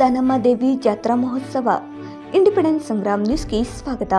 ದಾನಮ್ಮ ದೇವಿ ಜಾತ್ರಾ ಮಹೋತ್ಸವ. ಇಂಡಿಪೆಂಡೆನ್ಸ್ ಸಂಗ್ರಾಮ್ ನ್ಯೂಸ್ಗೆ ಸ್ವಾಗತ.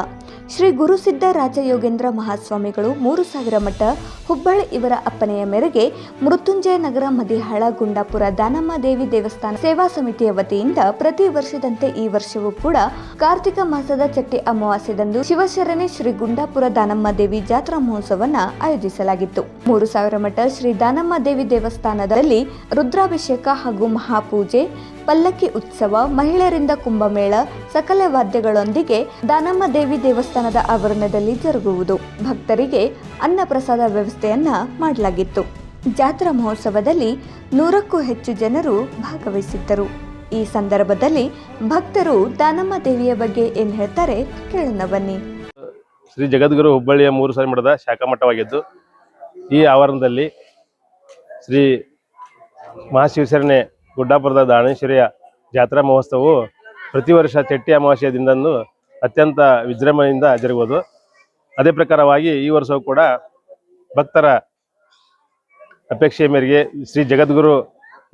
ಶ್ರೀ ಗುರುಸಿದ್ಧ ರಾಜಯೋಗೇಂದ್ರ ಮಹಾಸ್ವಾಮಿಗಳು ಮೂರು ಸಾವಿರ ಮಠ, ಹುಬ್ಬಳ್ಳಿ ಇವರ ಅಪ್ಪನೆಯ ಮೇರೆಗೆ ಮೃತ್ಯುಂಜಯ ನಗರ, ಮದಿಹಾಳ, ಗುಂಡಾಪುರ ದಾನಮ್ಮ ದೇವಿ ದೇವಸ್ಥಾನ ಸೇವಾ ಸಮಿತಿಯ ವತಿಯಿಂದ ಪ್ರತಿ ವರ್ಷದಂತೆ ಈ ವರ್ಷವೂ ಕೂಡ ಕಾರ್ತಿಕ ಮಾಸದ ಚಟ್ಟಿ ಅಮಾವಾಸ್ಯದಂದು ಶಿವಶರಣೆ ಶ್ರೀ ಗುಂಡಾಪುರ ದಾನಮ್ಮ ದೇವಿ ಜಾತ್ರಾ ಮಹೋತ್ಸವವನ್ನು ಆಯೋಜಿಸಲಾಗಿತ್ತು. ಮೂರು ಸಾವಿರ ಮಠ ಶ್ರೀ ದಾನಮ್ಮ ದೇವಿ ದೇವಸ್ಥಾನದಲ್ಲಿ ರುದ್ರಾಭಿಷೇಕ ಹಾಗೂ ಮಹಾಪೂಜೆ ಪಲ್ಲಕ್ಕಿ ಉತ್ಸವ, ಮಹಿಳೆಯರಿಂದ ಕುಂಭಮೇಳ, ಸಕಲ ವಾದ್ಯಗಳೊಂದಿಗೆ ದಾನಮ್ಮ ದೇವಿ ದೇವಸ್ಥಾನದ ಆವರಣದಲ್ಲಿ ಜರುಗುವುದು. ಭಕ್ತರಿಗೆ ಅನ್ನ ಪ್ರಸಾದ ವ್ಯವಸ್ಥೆಯನ್ನ ಮಾಡಲಾಗಿತ್ತು. ಜಾತ್ರಾ ಮಹೋತ್ಸವದಲ್ಲಿ ನೂರಕ್ಕೂ ಹೆಚ್ಚು ಜನರು ಭಾಗವಹಿಸಿದ್ದರು. ಈ ಸಂದರ್ಭದಲ್ಲಿ ಭಕ್ತರು ದಾನಮ್ಮ ದೇವಿಯ ಬಗ್ಗೆ ಏನ್ ಹೇಳ್ತಾರೆ ಕೇಳೋಣ ಬನ್ನಿ. ಶ್ರೀ ಜಗದ್ಗುರು ಹುಬ್ಬಳ್ಳಿಯ ಮೂರು ಸಾರಿ ಮಠದ ಶಾಖಾ ಮಠವಾಗಿದ್ದು, ಈ ಆವರಣದಲ್ಲಿ ಶ್ರೀ ಮಹಾಶಿವಶರಣೆ ಗುಡ್ಡಾಪುರದ ದಾನೇಶ್ವರಿಯ ಜಾತ್ರಾ ಮಹೋತ್ಸವವು ಪ್ರತಿ ವರ್ಷ ಚಟ್ಟಿ ಅಮಾವಾಸ್ಯದಿಂದಂದು ಅತ್ಯಂತ ವಿಜೃಂಭಣೆಯಿಂದ ಜರುಗುವುದು. ಅದೇ ಪ್ರಕಾರವಾಗಿ ಈ ವರ್ಷವೂ ಕೂಡ ಭಕ್ತರ ಅಪೇಕ್ಷೆಯ ಮೇರೆಗೆ ಶ್ರೀ ಜಗದ್ಗುರು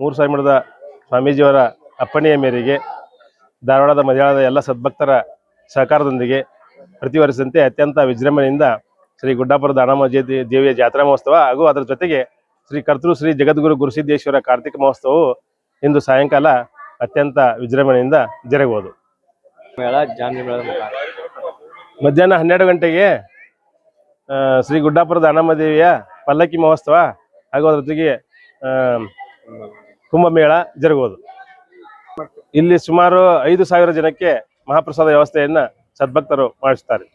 ಮೂರು ಸಾವಿರ ಮಠದ ಸ್ವಾಮೀಜಿಯವರ ಅಪ್ಪಣೆಯ ಮೇರೆಗೆ ಧಾರವಾಡದ ಮಲಯಾಳದ ಎಲ್ಲ ಸದ್ಭಕ್ತರ ಸಹಕಾರದೊಂದಿಗೆ ಪ್ರತಿ ವರ್ಷದಂತೆ ಅತ್ಯಂತ ವಿಜೃಂಭಣೆಯಿಂದ ಶ್ರೀ ಗುಡ್ಡಾಪುರ ದಾನಮ್ಮ ಜಯಂತಿ ದೇವಿಯ ಜಾತ್ರಾ ಮಹೋತ್ಸವ ಹಾಗೂ ಅದರ ಜೊತೆಗೆ ಶ್ರೀ ಕರ್ತೃ ಶ್ರೀ ಜಗದ್ಗುರು ಗುರುಸಿದ್ದೇಶ್ವರ ಕಾರ್ತಿಕ ಮಹೋತ್ಸವವು ಇಂದು ಸಾಯಂಕಾಲ ಅತ್ಯಂತ ವಿಜೃಂಭಣೆಯಿಂದ ಜರುಗುವುದು. ಮೇಳ ಮಧ್ಯಾಹ್ನ ಹನ್ನೆರಡು ಗಂಟೆಗೆ ಶ್ರೀ ಗುಡ್ಡಾಪುರ ದಾನಮ್ಮ ದೇವಿಯ ಪಲ್ಲಕ್ಕಿ ಮಹೋತ್ಸವ ಹಾಗೂ ಅದರ ಜೊತೆಗೆ ಆ, ಕುಂಭಮೇಳ ಜರುಗುವುದು. ಇಲ್ಲಿ ಸುಮಾರು ಐದು ಸಾವಿರ ಜನಕ್ಕೆ ಮಹಾಪ್ರಸಾದ ವ್ಯವಸ್ಥೆಯನ್ನು ಸದ್ಭಕ್ತರು ಮಾಡಿಸ್ತಾರೆ.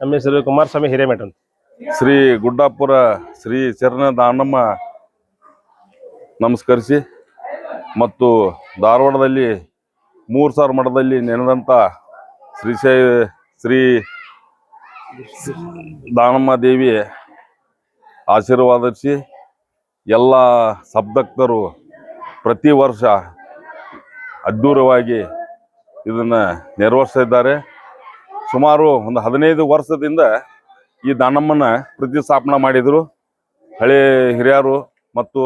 ನಮ್ಮ ಹೆಸರು ಕುಮಾರಸ್ವಾಮಿ ಹಿರೇಮಠ ಶ್ರೀ ಗುಡ್ಡಾಪುರ ಶ್ರೀ ಚರಣ ದಾನಮ್ಮ ನಮಸ್ಕರಿಸಿ. ಮತ್ತು ಧಾರವಾಡದಲ್ಲಿ ಮೂರು ಸಾವಿರ ಮಠದಲ್ಲಿ ನೆನೆದಂಥ ಶ್ರೀಶೈ ಶ್ರೀ ದಾನಮ್ಮ ದೇವಿ ಆಶೀರ್ವಾದಿಸಿ ಎಲ್ಲ ಸಬ್ದಕ್ತರು ಪ್ರತಿ ವರ್ಷ ಅದ್ಧೂರವಾಗಿ ಇದನ್ನು ಇದ್ದಾರೆ ಸುಮಾರು ಒಂದು ಹದಿನೈದು ವರ್ಷದಿಂದ ಈ ದಾನಮ್ಮನ ಪ್ರತಿಸ್ಥಾಪನೆ ಮಾಡಿದರು. ಹಳೆ ಹಿರಿಯರು ಮತ್ತು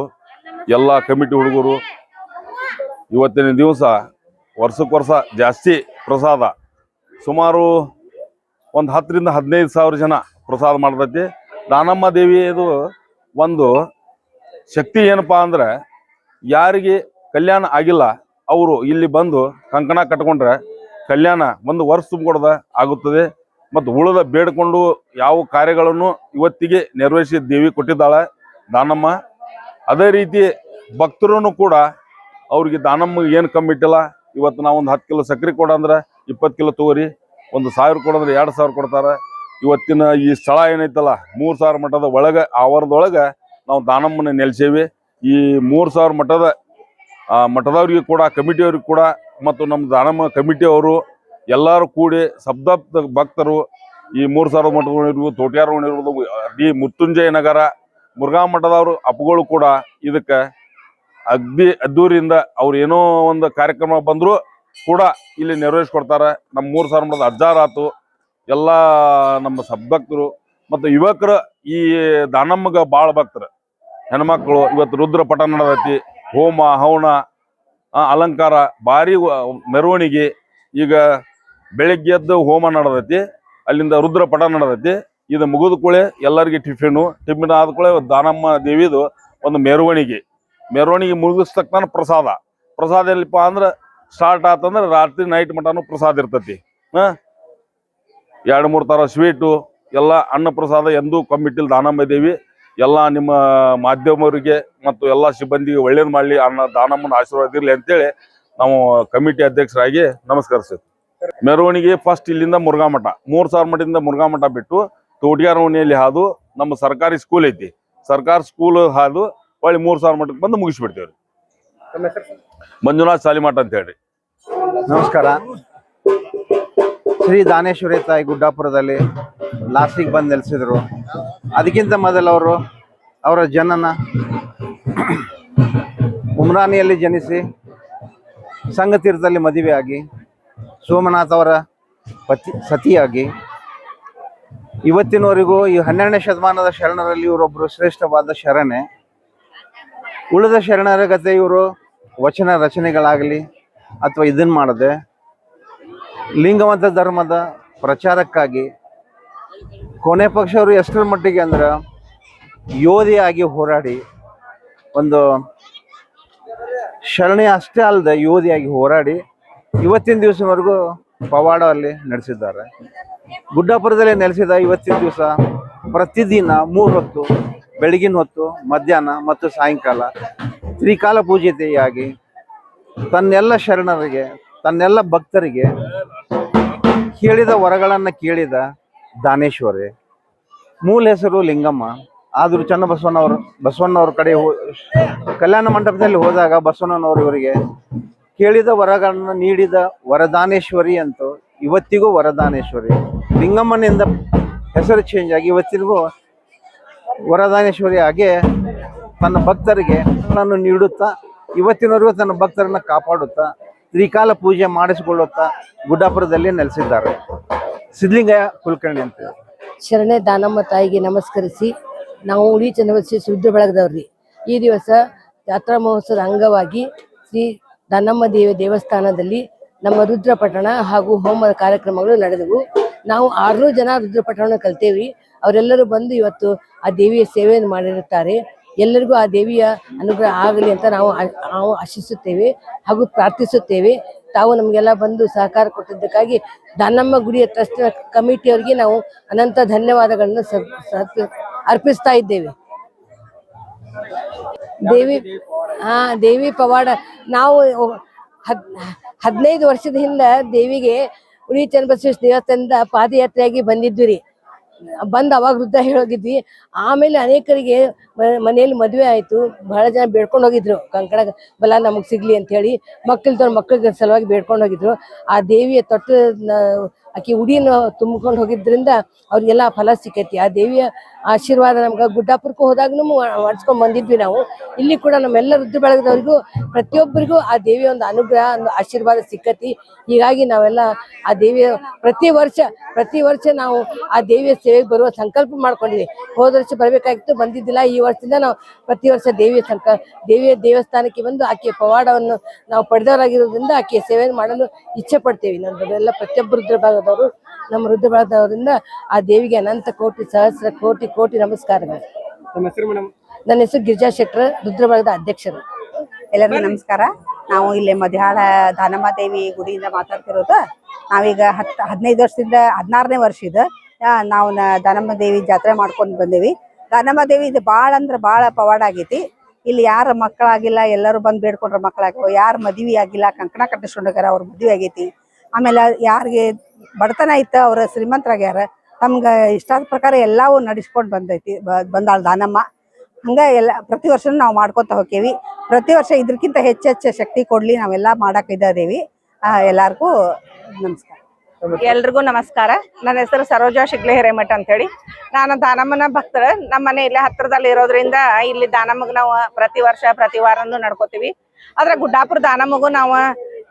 ಎಲ್ಲ ಕಮಿಟಿ ಹುಡುಗರು ಇವತ್ತಿನ ದಿವಸ ವರ್ಷಕ್ಕೆ ವರ್ಷ ಜಾಸ್ತಿ ಪ್ರಸಾದ, ಸುಮಾರು ಒಂದು ಹತ್ತರಿಂದ ಹದಿನೈದು ಸಾವಿರ ಜನ ಪ್ರಸಾದ ಮಾಡ್ತೈತಿ. ದಾನಮ್ಮ ದೇವಿಯದು ಒಂದು ಶಕ್ತಿ ಏನಪ್ಪಾ ಅಂದ್ರೆ ಯಾರಿಗೆ ಕಲ್ಯಾಣ ಆಗಿಲ್ಲ, ಅವರು ಇಲ್ಲಿ ಬಂದು ಕಂಕಣ ಕಟ್ಕೊಂಡ್ರೆ ಕಲ್ಯಾಣ ಒಂದು ವರ್ಷ ತುಂಬಿಕೊಡ್ದ ಆಗುತ್ತದೆ. ಮತ್ತು ಉಳಿದ ಬೇಡಿಕೊಂಡು ಯಾವ ಕಾರ್ಯಗಳನ್ನು ಇವತ್ತಿಗೆ ನೆರವೇರಿಸಿ ದೇವಿ ಕೊಟ್ಟಿದ್ದಾಳೆ ದಾನಮ್ಮ. ಅದೇ ರೀತಿ ಭಕ್ತರು ಕೂಡ ಅವ್ರಿಗೆ ದಾನಮ್ಮಗೆ ಏನು ಕಮ್ಮಿ ಇಟ್ಟಿಲ್ಲ. ಇವತ್ತು ನಾವು ಒಂದು ಹತ್ತು ಕಿಲೋ ಸಕ್ಕರೆ ಕೊಡ ಅಂದ್ರೆ ಇಪ್ಪತ್ತು ಕಿಲೋ ತಗೋರಿ ಒಂದು ಸಾವಿರ ಕೊಡಂದ್ರೆ ಎರಡು ಸಾವಿರ ಕೊಡ್ತಾರೆ. ಇವತ್ತಿನ ಈ ಸ್ಥಳ ಏನೈತಲ್ಲ, ಮೂರು ಸಾವಿರ ಮಠದ ಒಳಗೆ ಆವರಣದೊಳಗೆ ನಾವು ದಾನಮ್ಮನ ನೆಲೆಸೇವಿ. ಈ ಮೂರು ಸಾವಿರ ಮಠದ ಮಠದವ್ರಿಗೆ ಕೂಡ, ಕಮಿಟಿಯವ್ರಿಗೆ ಕೂಡ, ಮತ್ತು ನಮ್ಮ ದಾನಮ್ಮ ಕಮಿಟಿಯವರು ಎಲ್ಲರೂ ಕೂಡಿ ಸಬ್ದ ಭಕ್ತರು ಈ ಮೂರು ಸಾವಿರ ಮಠಗಳಿರ್ಬೋದು ತೋಟ್ಯಾರ ಇರ್ಬೋದು ಡಿ ಮೃತ್ಯುಂಜಯ ನಗರ ಮುರುಘಾ ಮಠದವರು ಅಪ್ಪುಗಳು ಕೂಡ ಇದಕ್ಕೆ ಅಗ್ದಿ ಅದ್ದೂರಿಯಿಂದ ಅವ್ರು ಏನೋ ಒಂದು ಕಾರ್ಯಕ್ರಮ ಬಂದರೂ ಕೂಡ ಇಲ್ಲಿ ನೆರವೇರಿಸ್ಕೊಡ್ತಾರೆ. ನಮ್ಮ ಮೂರು ಸಾವಿರ ಮಠದ ಆತು ಎಲ್ಲ ನಮ್ಮ ಸದ್ಭಕ್ತರು ಮತ್ತು ಯುವಕರು ಈ ದಾನಮ್ಮಗ ಭಾಳ ಭಕ್ತರು. ಹೆಣ್ಮಕ್ಳು, ಇವತ್ತು ರುದ್ರ ಪಠ ನಡೆದೈತಿ, ಹೋಮ, ಹವನ ಅಲಂಕಾರ, ಭಾರಿ ಮೆರವಣಿಗೆ, ಈಗ ಬೆಳಿಗ್ಗೆ ಎದ್ದು ಹೋಮ ನಡೆದೈತಿ, ಅಲ್ಲಿಂದ ರುದ್ರ ಪಠ ನಡೆದೈತಿ. ಇದು ಮುಗಿದ ಕೂಳೆ ಎಲ್ಲರಿಗೆ ಟಿಫಿನು ಟಿಫಿನ್ ಆದ ಕೂಳೆ ದಾನಮ್ಮ ದೇವಿದು ಒಂದು ಮೆರವಣಿಗೆ. ಮೆರವಣಿಗೆ ಮುಗಿಸ್ತಕ್ಕನ ಪ್ರಸಾದ. ಪ್ರಸಾದ ಎಲ್ಲಿಪ್ಪ ಅಂದ್ರೆ ಸ್ಟಾರ್ಟ್ ಆತಂದ್ರೆ ರಾತ್ರಿ ನೈಟ್ ಮಟನು ಪ್ರಸಾದ ಇರ್ತತಿ. ಹಾಂ? ಎರಡು ಮೂರು ಥರ ಸ್ವೀಟು ಎಲ್ಲ ಅನ್ನ ಪ್ರಸಾದ ಎಂದೂ ಕಮ್ಮಿಟ್ಟಿಲ್ಲ ದಾನಮ್ಮ ದೇವಿ. ಎಲ್ಲ ನಿಮ್ಮ ಮಾಧ್ಯಮವರಿಗೆ ಮತ್ತು ಎಲ್ಲ ಸಿಬ್ಬಂದಿಗೆ ಒಳ್ಳೇದು ಮಾಡಲಿ, ಅನ್ನ ದಾನಮ್ಮನ ಆಶೀರ್ವಾದ ಇರಲಿ ಅಂತೇಳಿ ನಾವು ಕಮಿಟಿ ಅಧ್ಯಕ್ಷರಾಗಿ ನಮಸ್ಕರಿಸ್ತೀವಿ ಮೆರವಣಿಗೆ ಫಸ್ಟ್ ಇಲ್ಲಿಂದ ಮುರುಘಾ ಮಠ ಮೂರು ಸಾವಿರ ಮಠದಿಂದ ಮುರುಘಾ ಮಠ ಬಿಟ್ಟು ತೋಟಿಯಾರ ಓಣಿಯಲ್ಲಿ ಹಾದು ನಮ್ಮ ಸರ್ಕಾರಿ ಸ್ಕೂಲ್ ಐತಿ. ಸರ್ಕಾರಿ ಸ್ಕೂಲ್ ಹಾದು ಹೊಳ್ಳಿ ಮೂರು ಸಾವಿರ ಮಟ್ಟಕ್ಕೆ ಬಂದು ಮುಗಿಸ್ಬಿಡ್ತೇವೆ ಮಂಜುನಾಥ್ ಸಾಲಿಮಠ ಅಂತ ಹೇಳಿ ನಮಸ್ಕಾರ. ಶ್ರೀ ದಾನೇಶ್ವರಿ ತಾಯಿ ಗುಡ್ಡಾಪುರದಲ್ಲಿ ಲಾಸ್ಟಿಗೆ ಬಂದು ನೆಲೆಸಿದ್ರು. ಅದಕ್ಕಿಂತ ಮೊದಲು ಅವರು ಅವರ ಜನನ ಉಮ್ರಾನಿಯಲ್ಲಿ ಜನಿಸಿ ಸಂಗತೀರ್ಥದಲ್ಲಿ ಮದುವೆಯಾಗಿ ಸೋಮನಾಥ್ ಅವರ ಪತಿ ಸತಿಯಾಗಿ ಇವತ್ತಿನವರೆಗೂ ಈ ಹನ್ನೆರಡನೇ ಶತಮಾನದ ಶರಣರಲ್ಲಿ ಇವರೊಬ್ಬರು ಶ್ರೇಷ್ಠವಾದ ಶರಣೆ. ಉಳಿದ ಶರಣರ ಕತೆ ಇವರು ವಚನ ರಚನೆಗಳಾಗಲಿ ಅಥವಾ ಇದನ್ನ ಮಾಡದೆ ಲಿಂಗವಂತ ಧರ್ಮದ ಪ್ರಚಾರಕ್ಕಾಗಿ. ಕೊನೆ ಪಕ್ಷ ಅವರು ಎಷ್ಟರ ಮಟ್ಟಿಗೆ ಅಂದ್ರೆ ಯೋಧಿಯಾಗಿ ಹೋರಾಡಿ ಒಂದು ಶರಣೆ ಅಷ್ಟೇ ಅಲ್ಲದೆ ಯೋಧಿಯಾಗಿ ಹೋರಾಡಿ ಇವತ್ತಿನ ದಿವಸವರೆಗೂ ಪವಾಡ ಅಲ್ಲಿ ನಡೆಸಿದ್ದಾರೆ. ಗುಡ್ಡಾಪುರದಲ್ಲಿ ನೆಲೆಸಿದ ಇವತ್ತಿನ ದಿವಸ ಪ್ರತಿದಿನ ಮೂರು ಹೊತ್ತು ಬೆಳಗಿನ ಹೊತ್ತು, ಮಧ್ಯಾಹ್ನ ಮತ್ತು ಸಾಯಂಕಾಲ ತ್ರಿಕಾಲ ಪೂಜಿತೆಯಾಗಿ ತನ್ನೆಲ್ಲ ಶರಣರಿಗೆ, ತನ್ನೆಲ್ಲ ಭಕ್ತರಿಗೆ ಕೇಳಿದ ವರಗಳನ್ನು ಕೇಳಿದ ದಾನೇಶ್ವರಿ. ಮೂಲ ಹೆಸರು ಲಿಂಗಮ್ಮ. ಆದರೂ ಚನ್ನಬಸವಣ್ಣವರು ಬಸವಣ್ಣವ್ರ ಕಡೆ ಹೋ- ಕಲ್ಯಾಣ ಮಂಟಪದಲ್ಲಿ ಹೋದಾಗ ಬಸವಣ್ಣನವರು ಇವರಿಗೆ ಕೇಳಿದ ವರಗಳನ್ನು ನೀಡಿದ ವರದಾನೇಶ್ವರಿ ಅಂತ ಇವತ್ತಿಗೂ ವರದಾನೇಶ್ವರಿ. ಲಿಂಗಮ್ಮನಿಂದ ಹೆಸರು ಚೇಂಜ್ ಆಗಿ ಇವತ್ತಿಗೂ ವರದಾನೇಶ್ವರಿ ಹಾಗೆ ತನ್ನ ಭಕ್ತರಿಗೆ ನಾನು ನೀಡುತ್ತಾ, ಇವತ್ತಿನವರೆಗೂ ತನ್ನ ಭಕ್ತರನ್ನ ಕಾಪಾಡುತ್ತಾ, ತ್ರಿಕಾಲ ಪೂಜೆ ಮಾಡಿಸಿಕೊಳ್ಳುತ್ತಾ ಗುಡ್ಡಾಪುರದಲ್ಲಿ ನೆಲೆಸಿದ್ದಾರೆ. ಸಿದ್ಲಿಂಗಯ್ಯ ಕುಲಕರ್ಣಿ ಅಂತ. ಶರಣೆ ದಾನಮ್ಮ ತಾಯಿಗೆ ನಮಸ್ಕರಿಸಿ, ನಾವು ಉಳಿ ಚನ್ನಬಸವಿ ಸುದ್ದಿ ಬಳಗದವ್ರಿ ಈ ದಿವಸ ಜಾತ್ರಾ ಮಹೋತ್ಸವದ ಅಂಗವಾಗಿ ಶ್ರೀ ದಾನಮ್ಮ ದೇವಿ ದೇವಸ್ಥಾನದಲ್ಲಿ ನಮ್ಮ ರುದ್ರ ಪಠಣ ಹಾಗೂ ಹೋಮದ ಕಾರ್ಯಕ್ರಮಗಳು ನಡೆದವು. ನಾವು ಆರುನೂರು ಜನ ರುದ್ರ ಪಠಣ ಕಲ್ತೇವಿ. ಅವರೆಲ್ಲರೂ ಬಂದು ಇವತ್ತು ಆ ದೇವಿಯ ಸೇವೆಯನ್ನು ಮಾಡಿರುತ್ತಾರೆ. ಎಲ್ಲರಿಗೂ ಆ ದೇವಿಯ ಅನುಗ್ರಹ ಆಗಲಿ ಅಂತ ನಾವು ನಾವು ಆಶಿಸುತ್ತೇವೆ ಹಾಗೂ ಪ್ರಾರ್ಥಿಸುತ್ತೇವೆ. ತಾವು ನಮಗೆಲ್ಲ ಬಂದು ಸಹಕಾರ ಕೊಟ್ಟಿದ್ದಕ್ಕಾಗಿ ದಾನಮ್ಮ ಗುಡಿಯ ಟ್ರಸ್ಟ್ ಕಮಿಟಿಯವರಿಗೆ ನಾವು ಅನಂತ ಧನ್ಯವಾದಗಳನ್ನು ಅರ್ಪಿಸ್ತಾ ಇದ್ದೇವೆ. ದೇವಿ, ಹಾ, ದೇವಿ ಪವಾಡ ನಾವು ಹದಿನೈದು ವರ್ಷದ ಹಿಂದ ದೇವಿಗೆ ಉಳಿ ಚನ್ನಬಸವೇಶ್ವರ ದೇವಸ್ಥಾನದ ಪಾದಯಾತ್ರೆಯಾಗಿ ಬಂದಿದ್ವಿ ರೀ. ಬಂದು ಅವಾಗ ವೃದ್ಧ ಹೇಳೋಗಿದ್ವಿ. ಆಮೇಲೆ ಅನೇಕರಿಗೆ ಮನೆಯಲ್ಲಿ ಮದುವೆ ಆಯಿತು. ಬಹಳ ಜನ ಬೇಡ್ಕೊಂಡು ಹೋಗಿದ್ರು. ಕಂಕಣ ಬಲ ನಮಗೆ ಸಿಗ್ಲಿ ಅಂತ ಹೇಳಿ ಮಕ್ಕಳಿದ್ದವ್ರು ಮಕ್ಕಳಿಗೆ ಸಲುವಾಗಿ ಬೇಡ್ಕೊಂಡು ಹೋಗಿದ್ರು. ಆ ದೇವಿಯ ತೊಟ್ಟ ಆಕಿ ಉಡಿನ ತುಂಬಿಕೊಂಡು ಹೋಗಿದ್ರಿಂದ ಅವ್ರಿಗೆಲ್ಲ ಫಲ ಸಿಕ್ಕೈತಿ. ಆ ದೇವಿಯ ಆಶೀರ್ವಾದ ನಮ್ಗೆ ಗುಡ್ಡಾಪುರಕ್ಕೆ ಹೋದಾಗನು ಮಾಡಿಸ್ಕೊಂಡ್ ಬಂದಿದ್ವಿ ನಾವು. ಇಲ್ಲಿ ಕೂಡ ನಮ್ಮೆಲ್ಲ ರುದ್ರ ಬೆಳಗದವ್ರಿಗೂ ಪ್ರತಿಯೊಬ್ಬರಿಗೂ ಆ ದೇವಿಯ ಒಂದು ಅನುಗ್ರಹ, ಒಂದು ಆಶೀರ್ವಾದ ಸಿಕ್ಕತಿ. ಹೀಗಾಗಿ ನಾವೆಲ್ಲ ಆ ದೇವಿಯ ಪ್ರತಿ ವರ್ಷ ಪ್ರತಿ ವರ್ಷ ನಾವು ಆ ದೇವಿಯ ಸೇವೆಗೆ ಬರುವ ಸಂಕಲ್ಪ ಮಾಡ್ಕೊಂಡಿದ್ವಿ ಹೋದ ವರ್ಷ ಬರಬೇಕಾಗಿತ್ತು, ಬಂದಿದ್ದಿಲ್ಲ. ಈ ವರ್ಷದಿಂದ ನಾವು ಪ್ರತಿ ವರ್ಷ ದೇವಿಯ ಸಂಕ, ದೇವಿಯ ದೇವಸ್ಥಾನಕ್ಕೆ ಬಂದು ಆಕೆಯ ಪವಾಡವನ್ನು ನಾವು ಪಡೆದವರಾಗಿರೋದ್ರಿಂದ ಆಕೆಯ ಸೇವೆ ಮಾಡಲು ಇಚ್ಛೆ ಪಡ್ತೇವೆ. ಎಲ್ಲ ಪ್ರತಿಯೊಬ್ಬರು ರುದ್ರ ನಮ್ಮ ರುದ್ರ ಬಳದವರಿಂದ ಆ ದೇವಿಗೆ ಅನಂತ ಕೋಟಿ ಸಹಸ್ರ ಕೋಟಿ ಕೋಟಿ ನಮಸ್ಕಾರಗಳು. ನಮ್ಮ ಹೆಸರು ಮೇಡಮ್? ನನ್ನ ಹೆಸರು ಗಿರಿಜಾ ಶೆಟ್ಟರ್ ರುದ್ರ ಬಳದ ಅಧ್ಯಕ್ಷರು. ಎಲ್ಲರಿಗೂ ನಮಸ್ಕಾರ. ನಾವು ಇಲ್ಲಿ ಮಧ್ಯಾಹ್ನ ದಾನಮ್ಮ ದೇವಿ ಗುಡಿಯಿಂದ ಮಾತಾಡ್ತಿರೋದು. ನಾವೀಗ ಹತ್ತು ಹದಿನೈದು ವರ್ಷದಿಂದ ಹದಿನಾರನೇ ವರ್ಷ ಇದು. ನಾವು ನ- ದಾನಮ್ಮ ದೇವಿ ಜಾತ್ರೆ ಮಾಡ್ಕೊಂಡು ಬಂದೇವಿ. ದಾನಮ್ಮ ದೇವಿ ಇದು ಭಾಳ ಅಂದ್ರೆ ಭಾಳ ಪವಾಡ ಆಗೈತಿ. ಇಲ್ಲಿ ಯಾರ ಮಕ್ಕಳಾಗಿಲ್ಲ ಎಲ್ಲರೂ ಬಂದು ಬೇಡ್ಕೊಂಡ್ರ ಮಕ್ಕಳಾಗ್ಯಾವ ಯಾರ ಮದುವೆ ಆಗಿಲ್ಲ ಕಂಕಣ ಕಟ್ಟಿಸ್ಕೊಂಡೋಗ್ಯಾರ ಅವ್ರ ಮದುವೆ ಆಗೈತಿ. ಆಮೇಲೆ ಯಾರಿಗೆ ಬಡತನ ಐತ ಅವ್ರ ಶ್ರೀಮಂತರಾಗ್ಯಾರ ತಮ್ಗೆ ಇಷ್ಟಾದ ಪ್ರಕಾರ ಎಲ್ಲವೂ ನಡೆಸ್ಕೊಂಡು ಬಂದೈತಿ ಬಂದಾಳ ದಾನಮ್ಮ. ಹಂಗ ಎಲ್ಲ, ಪ್ರತಿ ವರ್ಷ ನಾವು ಮಾಡ್ಕೊತ ಹೋಗ್ತೀವಿ ಪ್ರತಿ ವರ್ಷ ಇದಕ್ಕಿಂತ ಹೆಚ್ಚು ಹೆಚ್ಚು ಶಕ್ತಿ ಕೊಡ್ಲಿ ನಾವೆಲ್ಲ ಮಾಡಕ್ ಇದ್ದೇವಿ. ಎಲ್ಲಾರ್ಗೂ ನಮಸ್ಕಾರ. ಎಲ್ರಿಗೂ ನಮಸ್ಕಾರ. ನನ್ನ ಹೆಸರು ಸರೋಜಾ ಶಿಗ್ಲೆ ಹಿರೇಮಠ ಅಂತ ಹೇಳಿ ನಾನು ದಾನಮ್ಮನ ಭಕ್ತರ. ನಮ್ಮ ಮನೆ ಇಲ್ಲೇ ಹತ್ರದಲ್ಲಿ ಇರೋದ್ರಿಂದ ಇಲ್ಲಿ ದಾನಮ್ಮಗ್ ನಾವು ಪ್ರತಿ ವರ್ಷ, ಪ್ರತಿ ವಾರನು ನಡ್ಕೋತೀವಿ. ಆದ್ರೆ ಗುಡ್ಡಾಪುರ ದಾನಮ್ಮಗೂ ನಾವು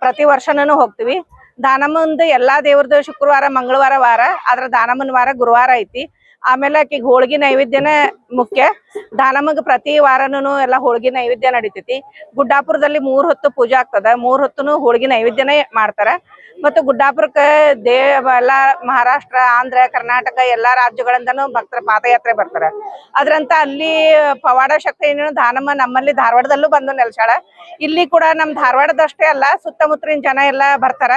ಪ್ರತಿ ವರ್ಷನೂ ಹೋಗ್ತೀವಿ. ದಾನಮ್ಮಂದು ಎಲ್ಲಾ ದೇವ್ರದ್ದು ಶುಕ್ರವಾರ, ಮಂಗಳವಾರ, ವಾರ. ಆದ್ರ ದಾನಮ್ಮನ ವಾರ ಗುರುವಾರ ಐತಿ. ಆಮೇಲೆ ಆಕಿಗೆ ಹೋಳ್ಗಿ ನೈವೇದ್ಯನೇ ಮುಖ್ಯ. ದಾನಮ್ಮಗ್ ಪ್ರತಿ ವಾರನೂ ಎಲ್ಲ ಹೋಳ್ಗಿ ನೈವೇದ್ಯ ನಡಿತೈತಿ. ಗುಡ್ಡಾಪುರದಲ್ಲಿ ಮೂರ್ ಹೊತ್ತು ಪೂಜೆ ಆಗ್ತದ. ಮೂರ್ ಹೊತ್ತುನು ಹೋಳ್ಗಿ ನೈವೇದ್ಯನೇ ಮಾಡ್ತಾರ. ಮತ್ತು ಗುಡ್ಡಾಪುರಕ್ಕೆ ದೇವ ಎಲ್ಲ ಮಹಾರಾಷ್ಟ್ರ, ಆಂಧ್ರ, ಕರ್ನಾಟಕ ಎಲ್ಲ ರಾಜ್ಯಗಳಿಂದನೂ ಭಕ್ತರ ಪಾದಯಾತ್ರೆ ಬರ್ತಾರ. ಅದ್ರಂತ ಅಲ್ಲಿ ಪವಾಡ ಶಕ್ತಿ ದಾನಮ್ಮ ನಮ್ಮಲ್ಲಿ ಧಾರವಾಡದಲ್ಲೂ ಬಂದು ನೆಲೆಸಾಳ ಇಲ್ಲಿ ಕೂಡ ನಮ್ ಧಾರವಾಡದಷ್ಟೇ ಅಲ್ಲ, ಸುತ್ತಮುತ್ತಲಿನ ಜನ ಎಲ್ಲ ಬರ್ತಾರ.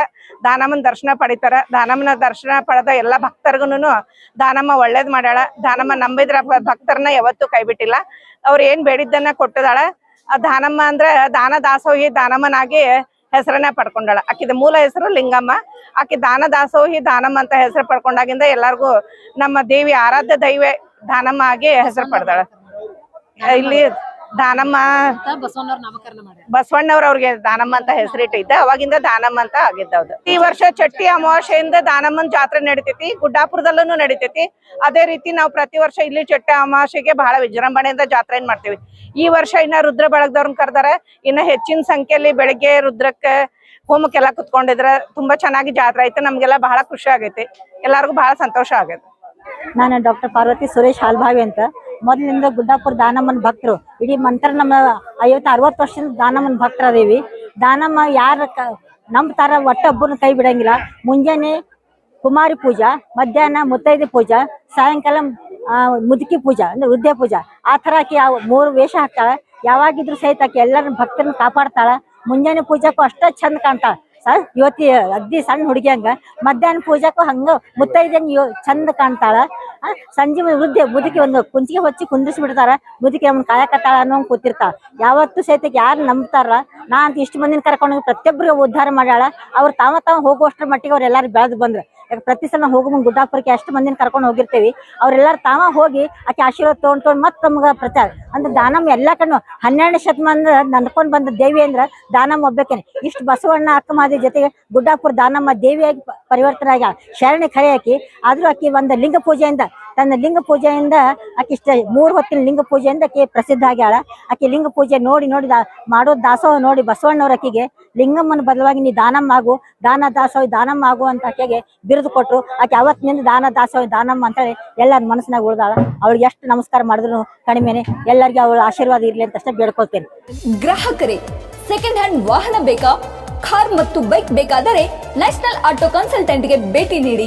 ದಾನಮ್ಮನ ದರ್ಶನ ಪಡಿತಾರ. ದಾನಮ್ಮನ ದರ್ಶನ ಪಡೆದ ಎಲ್ಲ ಭಕ್ತರ್ಗುನು ದಾನಮ್ಮ ಒಳ್ಳೇದ್ ಮಾಡ್ಯಾಳ. ದಾನಮ್ಮ ನಂಬಿದ್ರ ಭಕ್ತರನ್ನ ಯಾವತ್ತೂ ಕೈ ಬಿಟ್ಟಿಲ್ಲ ಅವ್ರ ಏನ್ ಬೇಡಿದ್ದನ್ನ ಕೊಟ್ಟದಾಳ ಆ ದಾನಮ್ಮ ಅಂದ್ರ ದಾನ ದಾಸೋಹಿ ದಾನಮ್ಮನಾಗಿ ಹೆಸರನ್ನ ಪಡ್ಕೊಂಡಾಳ. ಆಕಿದ ಮೂಲ ಹೆಸರು ಲಿಂಗಮ್ಮ. ಆಕಿ ದಾನ ದಾಸೋಹಿ ದಾನಮ್ಮ ಅಂತ ಹೆಸರು ಪಡ್ಕೊಂಡಾಗಿಂದ ಎಲ್ಲಾರ್ಗು ನಮ್ಮ ದೇವಿ ಆರಾಧ್ಯ ದೈವ ದಾನಮ್ಮ ಆಗಿ ಹೆಸರು ಪಡ್ದಾಳ. ಇಲ್ಲಿ ದಾನಮ್ಮ ಬಸವಣ್ಣವ್ರ ಅವ್ರಿಗೆ ದಾನಮ್ಮ ಅಂತ ಹೆಸರಿಟ್ಟಿದ್ದ. ಅವಾಗಿಂದ ದಾನಮ್ಮ ಅಂತ ಆಗಿದ್ದವ್ದು. ಈ ವರ್ಷ ಚಟ್ಟಿ ಅಮಾವಾಸ್ಯೆಯಿಂದ ದಾನಮ್ಮನ ಜಾತ್ರೆ ನಡಿತೈತಿ. ಗುಡ್ಡಾಪುರದಲ್ಲೂ ನಡಿತೈತಿ. ಅದೇ ರೀತಿ ನಾವು ಪ್ರತಿ ವರ್ಷ ಇಲ್ಲಿ ಚಟ್ಟಿ ಅಮಾವಾಸ್ಯೆಗೆ ಬಹಳ ವಿಜೃಂಭಣೆಯಿಂದ ಜಾತ್ರೆ ಮಾಡ್ತೀವಿ. ಈ ವರ್ಷ ಇನ್ನ ರುದ್ರ ಬೆಳಗ್ದವ್ರನ್ನ ಕರ್ದಾರ. ಇನ್ನ ಹೆಚ್ಚಿನ ಸಂಖ್ಯೆಯಲ್ಲಿ ಬೆಳಿಗ್ಗೆ ರುದ್ರಕ್ಕೆ ಹೋಮಕ್ಕೆಲ್ಲ ಕುತ್ಕೊಂಡಿದ್ರ. ತುಂಬಾ ಚೆನ್ನಾಗಿ ಜಾತ್ರೆ ಐತೆ ನಮ್ಗೆಲ್ಲ ಬಹಳ ಖುಷಿ ಆಗೈತಿ. ಎಲ್ಲಾರ್ಗು ಬಹಳ ಸಂತೋಷ ಆಗೈತೆ. ನಾನು ಡಾಕ್ಟರ್ ಪಾರ್ವತಿ ಸುರೇಶ್ ಹಾಲ್ಭಾವಿ ಅಂತ. ಮೊದಲಿಂದ ಗುಡ್ಡಾಪುರ ದಾನಮ್ಮನ ಭಕ್ತರು. ಇಡೀ ಮಂತ್ರ ನಮ್ಮ ಐವತ್ತು, ಅರವತ್ತು ವರ್ಷದಿಂದ ದಾನಮ್ಮನ ಭಕ್ತರದೇವಿ. ದಾನಮ್ಮ ಯಾರ ಕ, ನಂಬ್ತಾರ ಒಟ್ಟೊಬ್ಬರನ್ನ ಕೈ ಬಿಡಂಗಿಲ್ಲ. ಮುಂಜಾನೆ ಕುಮಾರಿ ಪೂಜಾ, ಮಧ್ಯಾಹ್ನ ಮುತ್ತೈದೆ ಪೂಜಾ, ಸಾಯಂಕಾಲ ಮುದುಕಿ ಪೂಜಾ, ಅಂದ್ರೆ ವೃದ್ಧೆ ಪೂಜಾ. ಆ ಥರ ಆಕಿ ಮೂರು ವೇಷ ಹಾಕ್ತಾಳ. ಯಾವಾಗಿದ್ರು ಸಹಿತ ಆಕಿ ಎಲ್ಲರನ್ನ ಭಕ್ತರನ್ನ ಕಾಪಾಡ್ತಾಳ. ಮುಂಜಾನೆ ಪೂಜಾಕ್ಕೂ ಅಷ್ಟ ಚಂದ ಕಾಣ್ತಾಳ. ಸರ್ ಇವತ್ತಿ ಅಗ್ದಿ ಸಣ್ಣ ಹುಡುಗಿಯಂಗ ಮಧ್ಯಾಹ್ನ ಪೂಜಾಕ್ಕೂ ಹಂಗ ಮುತ್ತೈದಂಗ ಚಂದ ಕಾಣ್ತಾಳ. ಸಂಜೆ ವೃದ್ಧೆ ಮುದುಕಿ ಒಂದು ಕುಂಚಿಗೆ ಹೊಚ್ಚಿ ಕುಂದಿಸಿ ಬಿಡ್ತಾರ ಮುದುಕಿ ನಮ್ಮನ್ನ ಕಾಯಕತ್ತಾಳ ಅನ್ನೋ ಕೂತಿರ್ತಾಳ. ಯಾವತ್ತು ಸಹಿತ ಯಾರು ನಂಬ್ತಾರ? ನಾ ಅಂತ ಇಷ್ಟು ಮಂದಿನ ಕರ್ಕೊಂಡು ಹೋಗಿ ಪ್ರತಿಯೊಬ್ಬರಿಗೆ ಉದ್ಧಾರ ಮಾಡ್ಯಾಳ. ಅವ್ರು ತಾವ ತಾವ ಹೋಗುವಷ್ಟರ ಮಟ್ಟಿಗೆ ಅವ್ರು ಎಲ್ಲಾರು ಬೆಳೆದು ಬಂದ್ರು. ಪ್ರತಿ ಸಲ ಮುಂದೆ ಗುಡ್ಡಾಪುರಕ್ಕೆ ಎಷ್ಟು ಮಂದಿನ ಕರ್ಕೊಂಡು ಹೋಗಿರ್ತೀವಿ. ಅವ್ರೆಲ್ಲಾರು ತಾವ ಹೋಗಿ ಆಕೆ ಆಶೀರ್ವಾದ ತೊಗೊಂಡ್ ತೊಗೊಂಡ್ ಮತ್ತೆ ನಮ್ಗೆ ಪ್ರಚಾರ. ಅಂದ್ರೆ ದಾನಮ್ಮ ಎಲ್ಲ ಕಣ್ಣು ಹನ್ನೆರಡು ಶತಮಾನ ನಂದ್ಕೊಂಡ್ ಬಂದ ದೇವಿ ಅಂದ್ರ ದಾನಮ್ಮ ಒಬ್ಬಕ್ಕೇನೆ ಇಷ್ಟು ಬಸವಣ್ಣ ಅಕ್ಕ ಮಾದಿ ಜೊತೆಗೆ ಗುಡ್ಡಾಪುರ ದಾನಮ್ಮ ದೇವಿಯಾಗಿ ಪರಿವರ್ತನೆ ಆಗ್ಯಾಳ. ಶರಣೆ ಕರೆ ಆಕಿ. ಆದ್ರೂ ಆಕಿ ಒಂದು ಲಿಂಗ ಪೂಜೆಯಿಂದ ತನ್ನ ಲಿಂಗ ಪೂಜೆಯಿಂದ ಆಕೆ ಇಷ್ಟ ಮೂರು ಹೊತ್ತಿನ ಲಿಂಗ ಪೂಜೆಯಿಂದ ಆಕೆ ಪ್ರಸಿದ್ಧ ಆಗ್ಯಾಳ. ಆಕೆ ಲಿಂಗ ಪೂಜೆ ನೋಡಿ ನೋಡಿ ಮಾಡೋ ದಾಸೋಹ ನೋಡಿ ಬಸವಣ್ಣವ್ರ ಆಕೆಗೆ, ಲಿಂಗಮ್ಮನ ಬದಲಾಗಿ ನೀ ದಾನಮ್ಮ ಆಗು, ದಾನ ದಾಸೋಹ ದಾನಮ್ಮ ಆಗು ಅಂತ ಆಕೆಗೆ ಬಿರುದು ಕೊಟ್ಟರು ಆಕೆ ಅವತ್ತಿನಿಂದ ದಾನ ದಾಸೋಹ ದಾನಮ್ಮ ಅಂತೇಳಿ ಎಲ್ಲರ ಮನಸ್ಸಿನಾಗ ಉಳ್ದಾಳ. ಅವಳಿಗೆ ಎಷ್ಟು ನಮಸ್ಕಾರ ಮಾಡಿದ್ರು ಕಡಿಮೆನೆ ಎಲ್ಲರಿಗೂ ಅವಳ ಆಶೀರ್ವಾದ ಇರಲಿ ಅಂತ ಅಷ್ಟೇ ಬೇಡ್ಕೊಳ್ತೇನೆ. ಗ್ರಾಹಕರೇ ಸೆಕೆಂಡ್ ಹ್ಯಾಂಡ್ ವಾಹನ ಬೇಕಾ? ಕಾರ್ ಮತ್ತು ಬೈಕ್ ಬೇಕಾದರೆ ನ್ಯಾಷನಲ್ ಆಟೋ ಕನ್ಸಲ್ಟೆಂಟ್ಗೆ ಭೇಟಿ ನೀಡಿ.